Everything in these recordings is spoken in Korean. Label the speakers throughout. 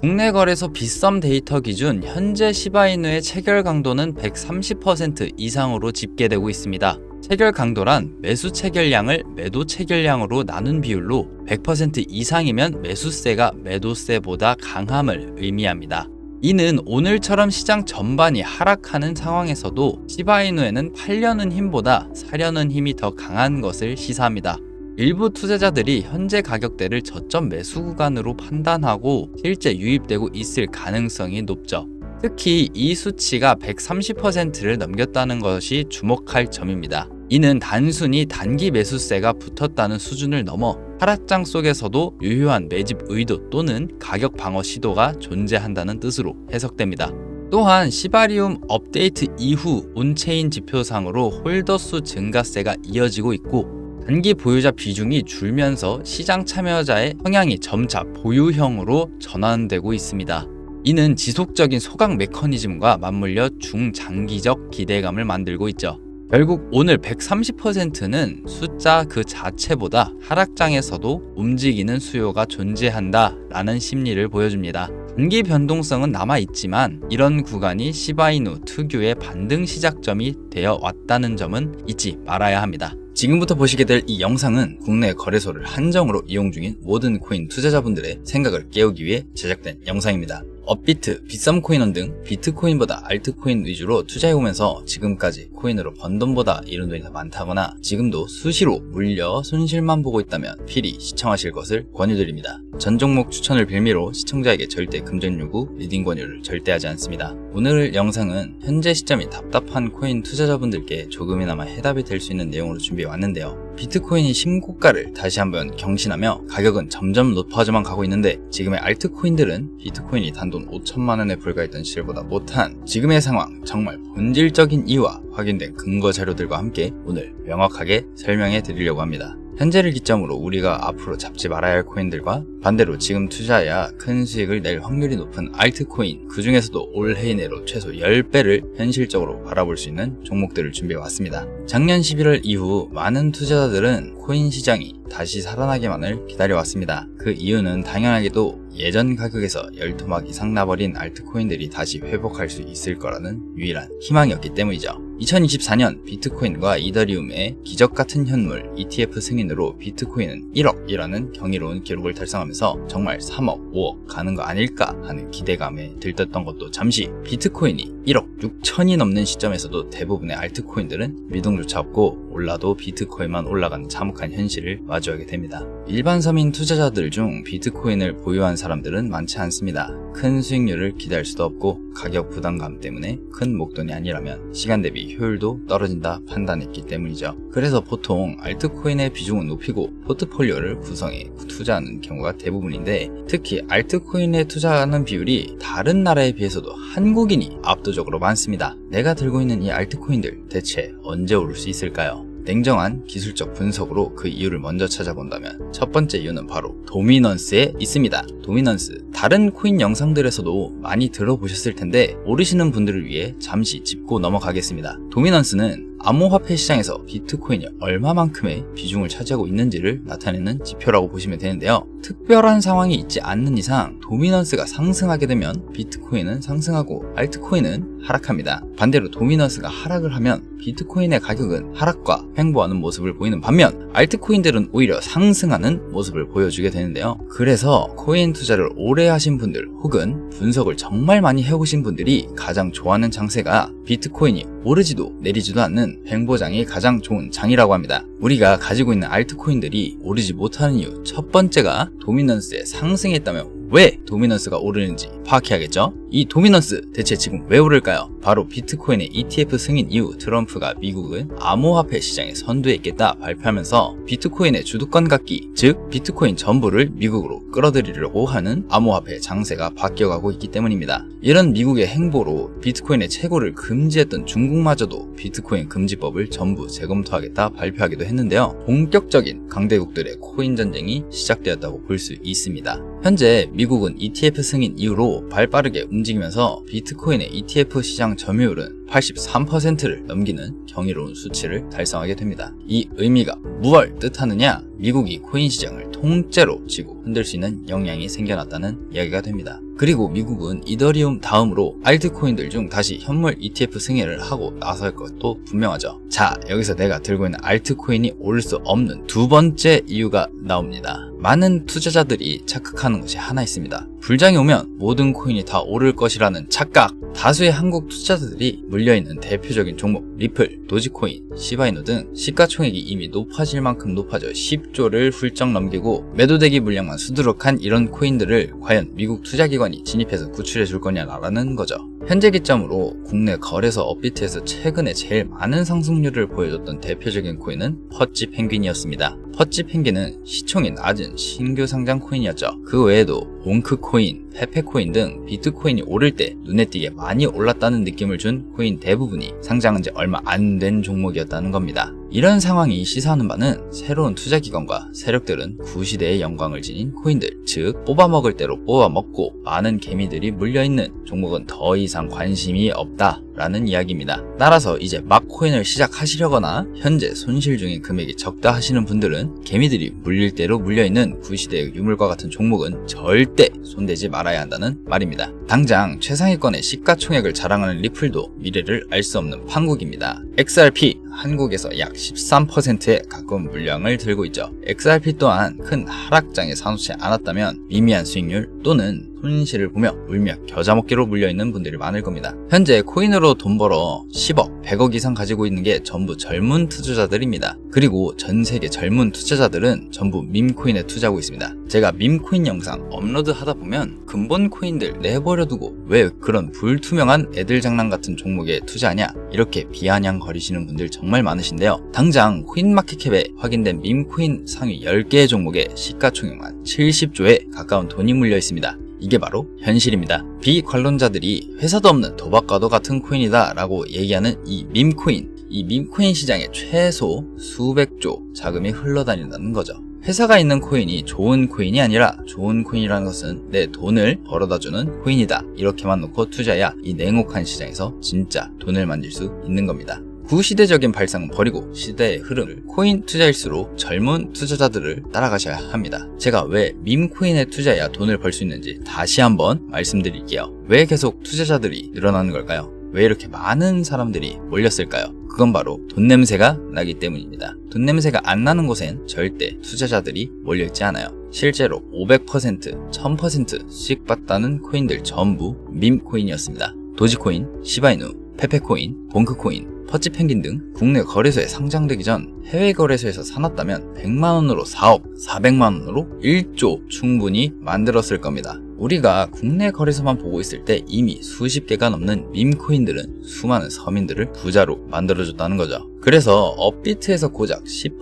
Speaker 1: 국내 거래소 빗썸 데이터 기준 현재 시바이누의 체결 강도는 130% 이상으로 집계되고 있습니다. 체결 강도란 매수 체결량을 매도 체결량으로 나눈 비율로 100% 이상이면 매수세가 매도세보다 강함을 의미합니다. 이는 오늘처럼 시장 전반이 하락하는 상황에서도 시바이누에는 팔려는 힘보다 사려는 힘이 더 강한 것을 시사합니다. 일부 투자자들이 현재 가격대를 저점 매수 구간으로 판단하고 실제 유입되고 있을 가능성이 높죠. 특히 이 수치가 130%를 넘겼다는 것이 주목할 점입니다. 이는 단순히 단기 매수세가 붙었다는 수준을 넘어 하락장 속에서도 유효한 매집 의도 또는 가격 방어 시도가 존재한다는 뜻으로 해석됩니다. 또한 시바리움 업데이트 이후 온체인 지표상으로 홀더 수 증가세가 이어지고 있고 단기 보유자 비중이 줄면서 시장 참여자의 성향이 점차 보유형으로 전환되고 있습니다. 이는 지속적인 소각 메커니즘과 맞물려 중장기적 기대감을 만들고 있죠. 결국 오늘 130%는 숫자 그 자체보다 하락장에서도 움직이는 수요가 존재한다 라는 심리를 보여줍니다. 단기 변동성은 남아있지만 이런 구간이 시바이누 특유의 반등 시작점이 되어 왔다는 점은 잊지 말아야 합니다. 지금부터 보시게 될 이 영상은 국내 거래소를 한정으로 이용 중인 모든 코인 투자자분들의 생각을 깨우기 위해 제작된 영상입니다. 업비트, 비썸코인원 등 비트코인보다 알트코인 위주로 투자해오면서 지금까지 코인으로 번 돈보다 잃은 돈이 더 많다거나 지금도 수시로 물려 손실만 보고 있다면 필히 시청하실 것을 권유드립니다. 전 종목 추천을 빌미로 시청자에게 절대 금전 요구, 리딩 권유를 절대 하지 않습니다. 오늘 영상은 현재 시점이 답답한 코인 투자자분들께 조금이나마 해답이 될 수 있는 내용으로 준비해 왔는데요. 비트코인이 신고가를 다시 한번 경신하며 가격은 점점 높아져만 가고 있는데 지금의 알트코인들은 비트코인이 단돈 5천만 원에 불과했던 시절보다 못한 지금의 상황 정말 본질적인 이유와 확인된 근거 자료들과 함께 오늘 명확하게 설명해 드리려고 합니다. 현재를 기점으로 우리가 앞으로 잡지 말아야 할 코인들과 반대로 지금 투자해야 큰 수익을 낼 확률이 높은 알트코인 그 중에서도 올해 내로 최소 10배를 현실적으로 바라볼 수 있는 종목들을 준비해 왔습니다. 작년 11월 이후 많은 투자자들은 코인 시장이 다시 살아나기만을 기다려왔습니다. 그 이유는 당연하게도 예전 가격에서 열토막 이상 나버린 알트코인들이 다시 회복할 수 있을 거라는 유일한 희망이었기 때문이죠. 2024년 비트코인과 이더리움의 기적 같은 현물 ETF 승인으로 비트코인은 1억이라는 경이로운 기록을 달성하면서 정말 3억, 5억 가는 거 아닐까 하는 기대감에 들떴던 것도 잠시 비트코인이 1억 6천이 넘는 시점에서도 대부분의 알트코인들은 미동조차 없고 올라도 비트코인만 올라가는 참혹한 현실을 마주하게 됩니다. 일반 서민 투자자들 중 비트코인을 보유한 사람 들은 많지 않습니다. 큰 수익률을 기대할 수도 없고 가격 부담감 때문에 큰 목돈이 아니라면 시간 대비 효율도 떨어진다 판단했기 때문이죠. 그래서 보통 알트코인의 비중은 높이고 포트폴리오를 구성해 투자하는 경우가 대부분인데 특히 알트코인에 투자하는 비율이 다른 나라에 비해서도 한국인이 압도적으로 많습니다. 내가 들고 있는 이 알트코인들 대체 언제 오를 수 있을까요? 냉정한 기술적 분석으로 그 이유를 먼저 찾아본다면 첫 번째 이유는 바로 도미넌스에 있습니다. 도미넌스. 다른 코인 영상들에서도 많이 들어보셨을 텐데 모르시는 분들을 위해 잠시 짚고 넘어가겠습니다. 도미넌스는 암호화폐 시장에서 비트코인이 얼마만큼의 비중을 차지하고 있는지를 나타내는 지표라고 보시면 되는데요. 특별한 상황이 있지 않는 이상 도미넌스가 상승하게 되면 비트코인은 상승하고 알트코인은 하락합니다. 반대로 도미넌스가 하락을 하면 비트코인의 가격은 하락과 횡보하는 모습을 보이는 반면 알트코인들은 오히려 상승하는 모습을 보여주게 되는데요. 그래서 코인 투자를 오래 하신 분들 혹은 분석을 정말 많이 해오신 분들이 가장 좋아하는 장세가 비트코인이 오르지도 내리지도 않는 횡보장이 가장 좋은 장이라고 합니다. 우리가 가지고 있는 알트코인들이 오르지 못하는 이유 첫 번째가 도미넌스의 상승했다면 왜 도미넌스가 오르는지 파악해야겠죠? 이 도미넌스 대체 지금 왜 오를까요? 바로 비트코인의 ETF 승인 이후 트럼프가 미국은 암호화폐 시장에 선두했겠다 발표하면서 비트코인의 주도권 갖기, 즉 비트코인 전부를 미국으로 끌어들이려고 하는 암호화폐 장세가 바뀌어가고 있기 때문입니다. 이런 미국의 행보로 비트코인의 채굴을 금지했던 중국마저도 비트코인 금지법을 전부 재검토하겠다 발표하기도 했는데요. 본격적인 강대국들의 코인 전쟁이 시작되었다고 볼 수 있습니다. 현재 미국은 ETF 승인 이후로 발빠르게 움직이면서 비트코인의 ETF 시장 점유율은 83%를 넘기는 경이로운 수치를 달성하게 됩니다. 이 의미가 무얼 뜻하느냐? 미국이 코인 시장을 통째로 쥐고 흔들 수 있는 역량이 생겨났다는 이야기가 됩니다. 그리고 미국은 이더리움 다음으로 알트코인들 중 다시 현물 ETF 승인을 하고 나설 것도 분명하죠. 자, 여기서 내가 들고 있는 알트코인이 오를 수 없는 두 번째 이유가 나옵니다. 많은 투자자들이 착각하는 것이 하나 있습니다. 불장이 오면 모든 코인이 다 오를 것이라는 착각. 다수의 한국 투자자들이 물려있는 대표적인 종목 리플, 도지코인, 시바이노 등 시가총액이 이미 높아질 만큼 높아져 10조를 훌쩍 넘기고 매도대기 물량만 수두룩한 이런 코인들을 과연 미국 투자기관이 진입해서 구출해 줄 거냐라는 거죠. 현재 기점으로 국내 거래소 업비트에서 최근에 제일 많은 상승률을 보여줬던 대표적인 코인은 퍼치 펭귄이었습니다. 퍼치 펭귄은 시총이 낮은 신규 상장 코인이었죠. 그 외에도 봉크 코인, 페페 코인 등 비트코인이 오를 때 눈에 띄게 많이 올랐다는 느낌을 준 코인 대부분이 상장한 지 얼마 안 된 종목이었다는 겁니다. 이런 상황이 시사하는 바는 새로운 투자 기관과 세력들은 구시대의 영광을 지닌 코인들, 즉 뽑아먹을 대로 뽑아먹고 많은 개미들이 물려있는 종목은 더 이상 관심이 없다. 라는 이야기입니다. 따라서 이제 막 코인을 시작하시려거나 현재 손실 중인 금액이 적다 하시는 분들은 개미들이 물릴 대로 물려있는 구시대의 유물과 같은 종목은 절대 손대지 말아야 한다는 말입니다. 당장 최상위권의 시가총액을 자랑하는 리플도 미래를 알 수 없는 판국입니다. XRP 한국에서 약 13%에 가까운 물량을 들고 있죠. XRP 또한 큰 하락장에 사놓지 않았다면 미미한 수익률 또는 손실을 보며 울며 겨자먹기로 물려있는 분들이 많을 겁니다. 현재 코인으로 돈 벌어 10억, 100억 이상 가지고 있는 게 전부 젊은 투자자들입니다. 그리고 전 세계 젊은 투자자들은 전부 밈코인에 투자하고 있습니다. 제가 밈코인 영상 업로드 하다 보면 근본 코인들 내버려 두고 왜 그런 불투명한 애들 장난 같은 종목에 투자하냐 이렇게 비아냥거리시는 분들 정말 많으신데요. 당장 코인마켓캡에 확인된 밈코인 상위 10개의 종목에 시가총액만 70조에 가까운 돈이 물려 있습니다. 이게 바로 현실입니다. 비관론자들이 회사도 없는 도박과도 같은 코인이다 라고 얘기하는 이 밈코인. 이 밈코인 시장에 최소 수백조 자금이 흘러다닌다는 거죠. 회사가 있는 코인이 좋은 코인이 아니라 좋은 코인이라는 것은 내 돈을 벌어다주는 코인이다. 이렇게만 놓고 투자해야 이 냉혹한 시장에서 진짜 돈을 만들 수 있는 겁니다. 구시대적인 발상은 버리고 시대의 흐름을 코인 투자일수록 젊은 투자자들을 따라가셔야 합니다. 제가 왜 밈코인에 투자해야 돈을 벌 수 있는지 다시 한번 말씀드릴게요. 왜 계속 투자자들이 늘어나는 걸까요? 왜 이렇게 많은 사람들이 몰렸을까요? 그건 바로 돈 냄새가 나기 때문입니다. 돈 냄새가 안 나는 곳엔 절대 투자자들이 몰려있지 않아요. 실제로 500%, 1000%씩 받다는 코인들 전부 밈코인이었습니다. 도지코인, 시바이누, 페페코인, 봉크코인, 퍼치 펭귄 등 국내 거래소에 상장되기 전 해외 거래소에서 사놨다면 100만원으로 4억, 400만원으로 1조 충분히 만들었을 겁니다. 우리가 국내 거래소만 보고 있을 때 이미 수십 개가 넘는 밈코인들은 수많은 서민들을 부자로 만들어줬다는 거죠. 그래서 업비트에서 고작 10%,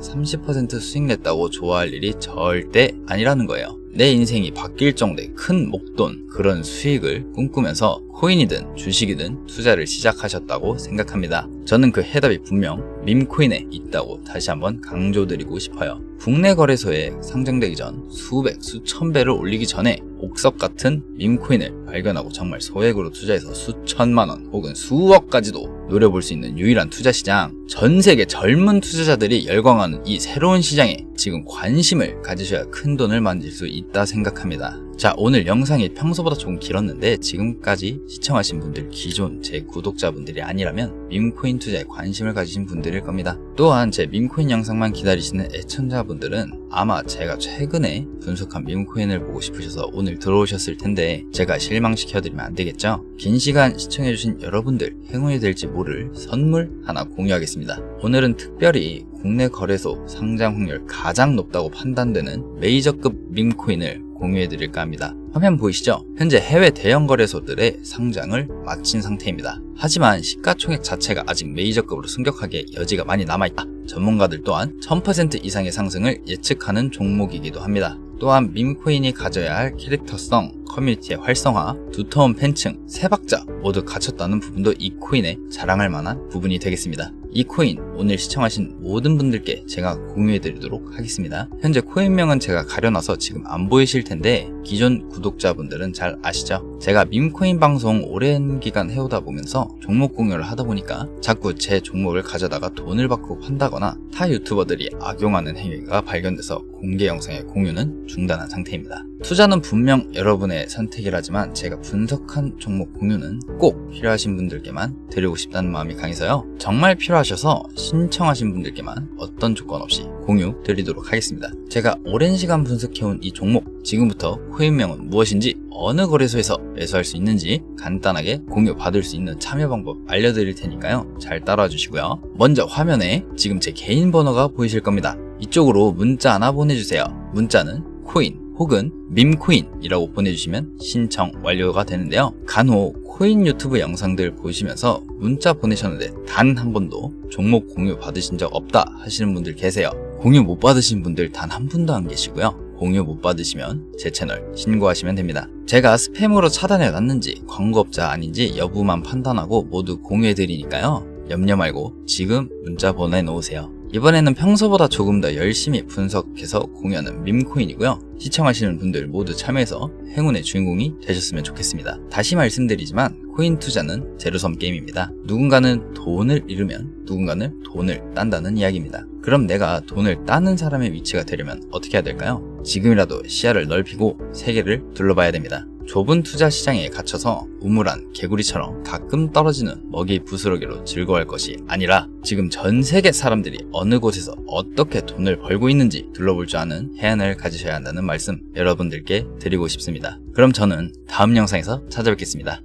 Speaker 1: 30% 수익 냈다고 좋아할 일이 절대 아니라는 거예요. 내 인생이 바뀔 정도의 큰 목돈, 그런 수익을 꿈꾸면서 코인이든 주식이든 투자를 시작하셨다고 생각합니다. 저는 그 해답이 분명 밈코인에 있다고 다시 한번 강조드리고 싶어요. 국내 거래소에 상장되기 전 수백, 수천 배를 올리기 전에 옥석 같은 밈코인을 발견하고 정말 소액으로 투자해서 수천만 원 혹은 수억까지도 노려볼 수 있는 유일한 투자 시장. 전 세계 젊은 투자자들이 열광하는 이 새로운 시장에 지금 관심을 가지셔야 큰 돈을 만들 수 있다 생각합니다. 자, 오늘 영상이 평소보다 조금 길었는데 지금까지 시청하신 분들 기존 제 구독자분들이 아니라면 밈코인 투자에 관심을 가지신 분들일 겁니다. 또한 제 밈코인 영상만 기다리시는 애청자분들은 아마 제가 최근에 분석한 밈코인을 보고 싶으셔서 오늘 들어오셨을 텐데 제가 실망시켜드리면 안 되겠죠? 긴 시간 시청해주신 여러분들 행운이 될지 모를 선물 하나 공유하겠습니다. 오늘은 특별히 국내 거래소 상장 확률 가장 높다고 판단되는 메이저급 밈코인을 공유해드릴까 합니다. 화면 보이시죠? 현재 해외 대형 거래소들의 상장을 마친 상태입니다. 하지만 시가총액 자체가 아직 메이저급으로 승격하기에 여지가 많이 남아있다. 전문가들 또한 1000% 이상의 상승을 예측하는 종목이기도 합니다. 또한 밈코인이 가져야 할 캐릭터성, 커뮤니티의 활성화, 두터운 팬층, 세박자 모두 갖췄다는 부분도 이 코인에 자랑할 만한 부분이 되겠습니다. 이 코인 오늘 시청하신 모든 분들께 제가 공유해 드리도록 하겠습니다. 현재 코인명은 제가 가려놔서 지금 안 보이실 텐데 기존 구독자분들은 잘 아시죠? 제가 밈코인 방송 오랜 기간 해오다 보면서 종목 공유를 하다 보니까 자꾸 제 종목을 가져다가 돈을 받고 판다거나 타 유튜버들이 악용하는 행위가 발견돼서 공개 영상의 공유는 중단한 상태입니다. 투자는 분명 여러분의 선택이라지만 제가 분석한 종목 공유는 꼭 필요하신 분들께만 드리고 싶다는 마음이 강해서요. 정말 필요하셔서 신청하신 분들께만 어떤 조건 없이 공유 드리도록 하겠습니다. 제가 오랜 시간 분석해온 이 종목 지금부터 코인명은 무엇인지 어느 거래소에서 매수할 수 있는지 간단하게 공유 받을 수 있는 참여 방법 알려드릴 테니까요. 잘 따라와 주시고요. 먼저 화면에 지금 제 개인 번호가 보이실 겁니다. 이쪽으로 문자 하나 보내주세요. 문자는 코인 혹은 밈코인이라고 보내주시면 신청 완료가 되는데요. 간혹 코인 유튜브 영상들 보시면서 문자 보내셨는데 단 한 번도 종목 공유 받으신 적 없다 하시는 분들 계세요. 공유 못 받으신 분들 단 한 분도 안 계시고요. 공유 못 받으시면 제 채널 신고하시면 됩니다. 제가 스팸으로 차단해 놨는지 광고업자 아닌지 여부만 판단하고 모두 공유해 드리니까요. 염려 말고 지금 문자 보내놓으세요. 이번에는 평소보다 조금 더 열심히 분석해서 공유하는 밈코인이고요. 시청하시는 분들 모두 참여해서 행운의 주인공이 되셨으면 좋겠습니다. 다시 말씀드리지만 코인 투자는 제로섬 게임입니다. 누군가는 돈을 잃으면 누군가는 돈을 딴다는 이야기입니다. 그럼 내가 돈을 따는 사람의 위치가 되려면 어떻게 해야 될까요? 지금이라도 시야를 넓히고 세계를 둘러봐야 됩니다. 좁은 투자 시장에 갇혀서 우물한 개구리처럼 가끔 떨어지는 먹이 부스러기로 즐거워할 것이 아니라 지금 전 세계 사람들이 어느 곳에서 어떻게 돈을 벌고 있는지 둘러볼 줄 아는 해안을 가지셔야 한다는 말씀 여러분들께 드리고 싶습니다. 그럼 저는 다음 영상에서 찾아뵙겠습니다.